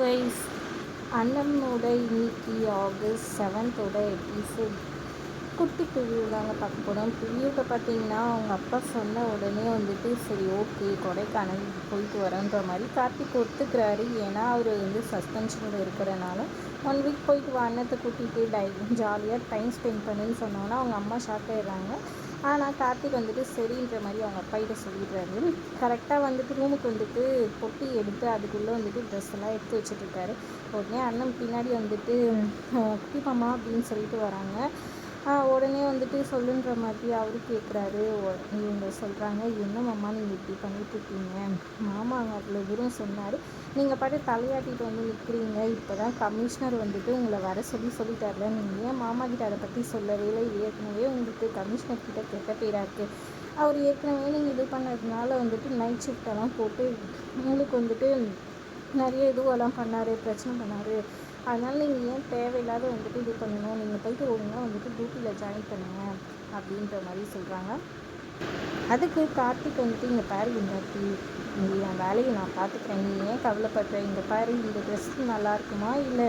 Wise அண்ணனோட இன்னைக்கு August செவன்த்தோட episode குட்டி பிரிவியூ தாங்க பார்க்க போகிறோம் பிரிவியூவில் பார்த்தீங்கன்னா அவங்க அப்பா சொன்ன உடனே வந்துட்டு சரி ஓகே கொடைக்கானல் போயிட்டு வரேன்ற மாதிரி கார்த்திக் ஒத்துக்கிறாரு ஏன்னா அவர் வந்து சஸ்பென்ஷனில் இருக்கிறனால ஒன் வீக் போயிட்டு வா அண்ணத்தை கூட்டிகிட்டு டை ஜாலியாக டைம் ஸ்பெண்ட் பண்ணுன்னு சொன்னோன்னா அவங்க அம்மா ஷாக் ஆயிடுறாங்க. ஆனால் கார்த்திக் வந்துட்டு சரின்ற மாதிரி அவங்க அப்பாயிட்ட சொல்லிடுறாரு. கரெக்டாக வந்துட்டு ரூமுக்கு வந்துட்டு பொட்டி எடுத்து அதுக்குள்ளே வந்துட்டு ட்ரெஸ் எல்லாம் எடுத்து வச்சுட்ருக்காரு உடனே அண்ணன் பின்னாடி வந்துட்டு குட்டி மாமா அப்படின்னு சொல்லிட்டு வராங்க. உடனே வந்துட்டு சொல்லுன்ற மாதிரி அவரு கேட்குறாரு இவங்க சொல்கிறாங்க என்ன மாமா நீங்கள் இப்படி பண்ணிட்டு இருக்கீங்க மாமா அங்கே அவ்வளோ தூரம் சொன்னார். நீங்கள் பாட்டு தலையாட்டிட்டு வந்து நிற்கிறீங்க இப்போ தான் கமிஷனர் வந்துட்டு உங்களை வர சொல்லி சொல்லிட்டார்ல. நீங்கள் ஏன் மாமா கிட்ட அதை பற்றி சொல்லவே இல்லை? ஏற்கனவே கமிஷனர் கிட்ட கெட்ட பேராக இருக்குது அவர் ஏற்கனவே நீங்கள் இது பண்ணதுனால வந்துட்டு நைட் ஷிஃப்டெல்லாம் போட்டு உங்களுக்கு வந்துட்டு நிறைய இதுவெல்லாம் பண்ணார் பிரச்சனை பண்ணார். அதனால் நீங்கள் ஏன் தேவையில்லாத வந்துட்டு இது பண்ணணும் நீங்கள் போயிட்டு ஒழுங்காக வந்துட்டு டியூட்டியில் ஜாயின் பண்ணுங்கள் அப்படின்ற மாதிரி சொல்கிறாங்க அதுக்கு கார்த்திக் வந்துட்டு இங்கே பாரு இந்தாட்டி வேலையை நான் பார்த்துக்கிறேன். நீ ஏன் கவலைப்படுற? இங்கே பாரு இந்த ட்ரெஸ் நல்லா இருக்குமா இல்லை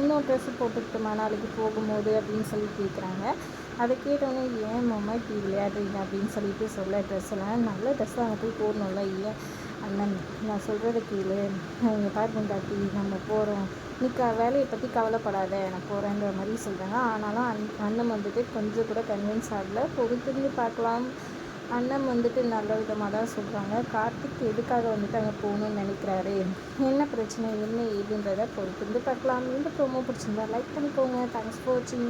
இன்னொரு ட்ரெஸ்ஸு போட்டுக்கிட்டுமா நாளைக்கு போகும்போது அப்படின்னு சொல்லி கேட்குறாங்க அதை கேட்டோன்னே ஏன் மாமா இப்படி விளையாடுறீங்க? அப்படின்னு சொல்லிட்டு சொல்ல ட்ரெஸ் எல்லாம் நல்ல ட்ரெஸ் அங்கே போய் போடணும்ல ஏன் அண்ணன் நான் சொல்கிறத கீழே இங்கே பாருங்க தாட்டி நம்ம போகிறோம் நீ க வேலையை பற்றி கவலைப்படாத. நான் போகிறேன்ற மாதிரி சொல்கிறாங்க ஆனாலும் அன் அண்ணன் வந்துட்டு கொஞ்சம் கூட கன்வின்ஸ் ஆகலை. பொறுத்திருந்து பார்க்கலாம். அண்ணன் வந்துட்டு நல்ல விதமாக தான் சொல்கிறாங்க. கார்த்திக் எதுக்காக வந்துட்டு அங்கே போகணும்னு நினைக்கிறாரு? என்ன பிரச்சனை? என்ன ஏதுன்றதை பொறுத்து வந்து பார்க்கலாம். இந்த ப்ரோமோ பிடிச்சிருந்தா லைக் பண்ணிக்கோங்க. தேங்க்ஸ் ஃபார் வாட்சிங்